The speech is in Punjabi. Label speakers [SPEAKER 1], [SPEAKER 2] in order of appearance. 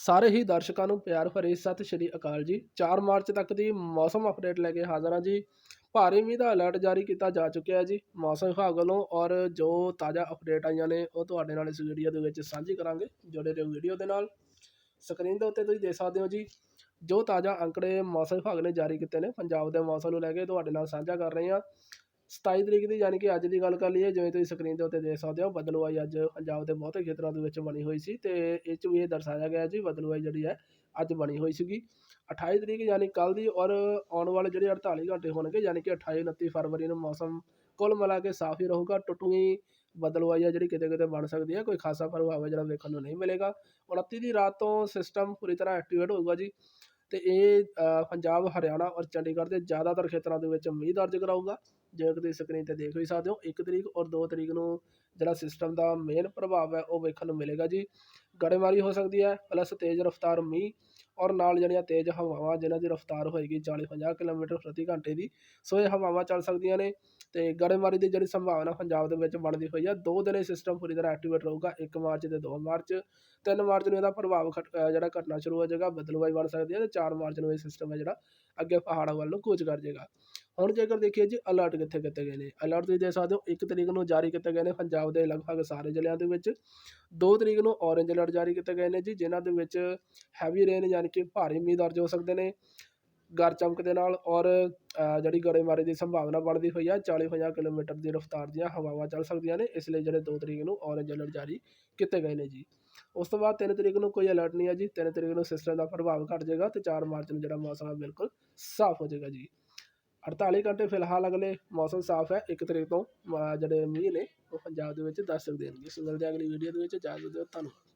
[SPEAKER 1] ਸਾਰੇ ਹੀ ਦਰਸ਼ਕਾਂ ਨੂੰ ਪਿਆਰ ਭਰੀ ਸਤਿ ਸ਼੍ਰੀ ਅਕਾਲ ਜੀ। 4 ਮਾਰਚ ਤੱਕ ਦੀ ਮੌਸਮ ਅਪਡੇਟ ਲੈ ਕੇ ਹਾਜ਼ਰ ਹਾਂ ਜੀ। ਭਾਰੀ ਮੀਂਹ ਦਾ ਅਲਰਟ ਜਾਰੀ ਕੀਤਾ ਜਾ ਚੁੱਕਿਆ ਹੈ ਜੀ। ਮੌਸਮ ਵਿਭਾਗ ਵੱਲੋਂ ਔਰ ਜੋ ਤਾਜ਼ਾ ਅਪਡੇਟ ਆਈਆਂ ਨੇ, ਉਹ ਤੁਹਾਡੇ ਨਾਲ ਇਸ ਵੀਡੀਓ ਦੇ ਵਿੱਚ ਸਾਂਝੀ ਕਰਾਂਗੇ। ਜੁੜੇ ਰਹੋ ਵੀਡੀਓ ਦੇ ਨਾਲ। ਸਕਰੀਨ ਦੇ ਉੱਤੇ ਤੁਸੀਂ ਦੇਖ ਸਕਦੇ ਹੋ ਜੀ, ਜੋ ਤਾਜ਼ਾ ਅੰਕੜੇ ਮੌਸਮ ਵਿਭਾਗ ਨੇ ਜਾਰੀ ਕੀਤੇ ਨੇ, ਪੰਜਾਬ ਦੇ ਮੌਸਮ ਨੂੰ ਲੈ ਕੇ ਤੁਹਾਡੇ ਨਾਲ ਸਾਂਝਾ ਕਰ ਰਹੇ ਹਾਂ। 27 ਤਰੀਕ ਦੀ ਯਾਨੀ ਕਿ ਅੱਜ ਦੀ ਗੱਲ ਕਰ ਲਈਏ, ਜਿਵੇਂ ਤੁਸੀਂ ਸਕਰੀਨ ਦੇ ਉੱਤੇ ਦੇਖ ਸਕਦੇ ਹੋ ਬਦਲਵਾਈ ਅੱਜ ਪੰਜਾਬ ਦੇ ਬਹੁਤੇ ਖੇਤਰਾਂ ਦੇ ਵਿੱਚ ਬਣੀ ਹੋਈ ਸੀ ਤੇ ਇਹ 'ਚ ਵੀ ਇਹ ਦਰਸਾਇਆ ਗਿਆ ਜੀ ਬਦਲਵਾਈ ਜਿਹੜੀ ਹੈ, ਅੱਜ ਬਣੀ ਹੋਈ ਸੀਗੀ। 28 ਤਰੀਕ ਯਾਨੀ ਕੱਲ ਦੀ ਔਰ ਆਉਣ ਵਾਲੇ ਜਿਹੜੇ 48 ਘੰਟੇ ਹੋਣਗੇ ਯਾਨੀ ਕਿ 28 29 ਫਰਵਰੀ ਨੂੰ ਮੌਸਮ ਕੁੱਲ ਮਿਲਾ ਕੇ ਸਾਫ਼ ਹੀ ਰਹੂਗਾ ਟੁੱਟਵੀਂ ਬਦਲਵਾਈ ਆ ਜਿਹੜੀ ਕਿਤੇ ਕਿਤੇ ਬਣ ਸਕਦੀ ਹੈ, ਕੋਈ ਖਾਸਾ ਪ੍ਰਭਾਵ ਹੈ ਜਿਹੜਾ ਵੇਖਣ ਨੂੰ ਨਹੀਂ ਮਿਲੇਗਾ। 29 ਦੀ ਰਾਤ ਤੋਂ ਸਿਸਟਮ ਪੂਰੀ ਤਰ੍ਹਾਂ ਐਕਟੀਵੇਟ ਹੋਊਗਾ ਜੀ। ਅਤੇ ਇਹ ਪੰਜਾਬ, ਹਰਿਆਣਾ ਔਰ ਚੰਡੀਗੜ੍ਹ ਦੇ ਜ਼ਿਆਦਾਤਰ ਖੇਤਰਾਂ ਦੇ ਵਿੱਚ ਮੀਂਹ ਦਰਜ ਕਰਾਊਗਾ। ਜਿਵੇਂ ਕਿ ਤੁਸੀਂ ਸਕਰੀਨ ਤੇ ਦੇਖ ਵੀ ਸਕਦੇ ਹੋ, ਇੱਕ ਤਰੀਕ ਔਰ ਦੋ ਤਰੀਕ ਨੂੰ ਜਿਹੜਾ ਸਿਸਟਮ ਦਾ ਮੇਨ ਪ੍ਰਭਾਵ ਹੈ ਉਹ ਵੇਖਣ ਨੂੰ ਮਿਲੇਗਾ ਜੀ। ਗੜੇਮਾਰੀ ਹੋ ਸਕਦੀ ਹੈ ਪਲੱਸ ਤੇਜ਼ ਰਫ਼ਤਾਰ ਮੀਂਹ ਔਰ ਨਾਲ ਜਿਹੜੀਆਂ ਤੇਜ਼ ਹਵਾਵਾਂ ਜਿਨ੍ਹਾਂ ਦੀ ਰਫ਼ਤਾਰ ਹੋਏਗੀ 40-50 ਕਿਲੋਮੀਟਰ ਪ੍ਰਤੀ ਘੰਟੇ ਦੀ, ਸੋ ਇਹ ਹਵਾਵਾਂ ਚੱਲ ਸਕਦੀਆਂ ਨੇ ਤੇ ਗੜੇਮਾਰੀ ਦੀ ਜਿਹੜੀ ਸੰਭਾਵਨਾ ਪੰਜਾਬ ਦੇ ਵਿੱਚ ਬਣਦੀ ਹੋਈ ਆ, ਦੋ ਦਿਨ ਇਹ ਸਿਸਟਮ ਪੂਰੀ ਤਰ੍ਹਾਂ ਐਕਟੀਵੇਟ ਰਹੂਗਾ 1 ਮਾਰਚ ਤੇ 2 ਮਾਰਚ 3 ਮਾਰਚ ਨੂੰ ਇਹਦਾ ਪ੍ਰਭਾਵ ਖਟ- ਜਿਹੜਾ ਘਟਨਾ ਸ਼ੁਰੂ ਹੋ ਜਾਏਗਾ, ਬਦਲਵਾਈ ਬਣ ਸਕਦੀ ਹੈ ਤੇ 4 ਮਾਰਚ ਨੂੰ ਇਹ ਸਿਸਟਮ ਹੈ ਜਿਹੜਾ ਅੱਗੇ ਪਹਾੜਾਂ ਵੱਲ ਨੂੰ ਕੂਚ ਕਰ ਜਾਏਗਾ। ਹੁਣ ਜੇਕਰ ਦੇਖੀਏ ਜੀ ਅਲਰਟ ਕਿੱਥੇ ਕਿੱਥੇ ਗਏ ਨੇ? ਅਲਰਟ ਤੁਸੀਂ ਦੇਖ ਸਕਦੇ ਹੋ, ਇੱਕ ਤਰੀਕ ਨੂੰ ਜਾਰੀ ਕੀਤੇ ਗਏ ਨੇ ਪੰਜਾਬ ਦੇ ਲਗਭਗ ਸਾਰੇ ਜ਼ਿਲ੍ਹਿਆਂ ਦੇ ਵਿੱਚ। ਦੋ ਤਰੀਕ ਨੂੰ ਔਰੇਂਜ ਅਲਰਟ ਜਾਰੀ ਕੀਤੇ ਗਏ ਨੇ ਜੀ, ਜਿਨ੍ਹਾਂ ਦੇ ਵਿੱਚ ਹੈਵੀ ਰੇਨ ਯਾਨੀ ਕਿ ਭਾਰੀ ਮੀਂਹ ਦਰਜ ਹੋ ਸਕਦੇ ਨੇ। ਗਰ ਚਮਕ ਦੇ ਨਾਲ ਔਰ ਜਿਹੜੀ ਗੜੇਮਾਰੀ ਦੀ ਸੰਭਾਵਨਾ ਬਣਦੀ ਹੋਈ ਆ 40-50 ਕਿਲੋਮੀਟਰ ਦੀ ਰਫ਼ਤਾਰ ਦੀਆਂ ਹਵਾਵਾਂ ਚੱਲ ਸਕਦੀਆਂ ਨੇ। ਇਸ ਲਈ ਜਿਹੜੇ 2 ਤਰੀਕ ਨੂੰ ਔਰੇਂਜ ਅਲਰਟ ਜਾਰੀ ਕੀਤੇ ਗਏ ਨੇ ਜੀ। ਉਸ ਤੋਂ ਬਾਅਦ 3 ਤਰੀਕ ਨੂੰ ਕੋਈ ਅਲਰਟ ਨਹੀਂ ਹੈ ਜੀ। 3 ਤਰੀਕ ਨੂੰ ਸਿਸਟਮ ਦਾ ਪ੍ਰਭਾਵ ਘਟ ਜਾਏਗਾ ਤੇ 4 ਮਾਰਚ ਨੂੰ ਜਿਹੜਾ ਮੌਸਮ ਹੈ ਬਿਲਕੁਲ ਸਾਫ਼ ਹੋ ਜਾਏਗਾ ਜੀ। 48 ਘੰਟੇ ਫਿਲਹਾਲ ਅਗਲੇ ਮੌਸਮ ਸਾਫ਼ ਹੈ। ਇੱਕ ਤਰੀਕ ਤੋਂ ਜਿਹੜੇ ਮੀਂਹ ਨੇ, ਉਹ ਪੰਜਾਬ ਦੇ ਵਿੱਚ ਦੱਸ ਸਕਦੇ ਦੇਣਗੇ ਸੋ ਮਿਲਦੇ ਹਾਂ ਅਗਲੀ ਵੀਡੀਓ ਦੇ ਵਿੱਚ। ਇਜਾਜ਼ਤ ਦਿਓ। ਧੰਨਵਾਦ।